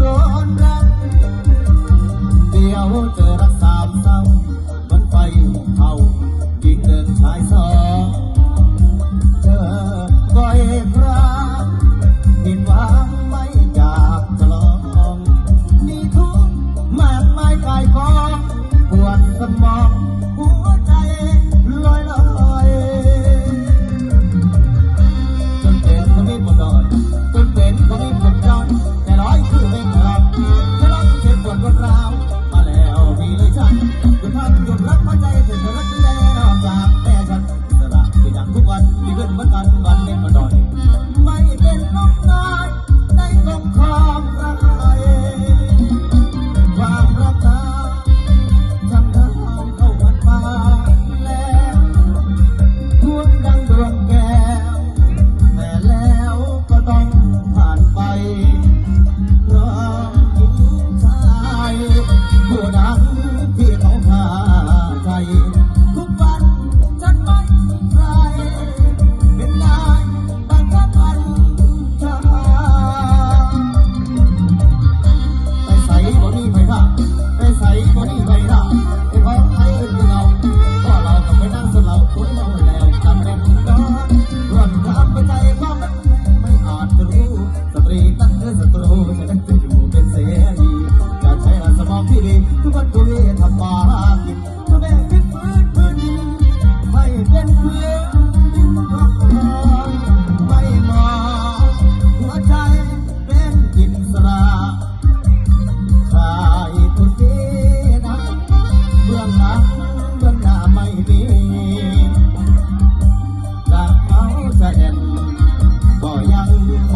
ร้อนรักเดียวจะรักษา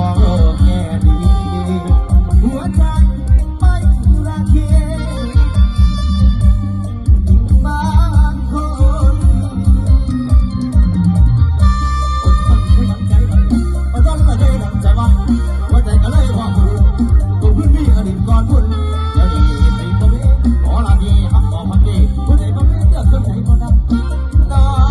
ของโลกหัวใจไม่ระเกียบางคนอดทนไม่ยังใจเลยอดทนม่ได้ดังใจว่าหัวใจก็เลยว่าหูตัวพื้นที่อดีตก่อนพุ่นดี๋ยวนี้ม่ขอลาดีครับขอพักดีหัวใจบ่มีเลือกคนไหนบ่ได้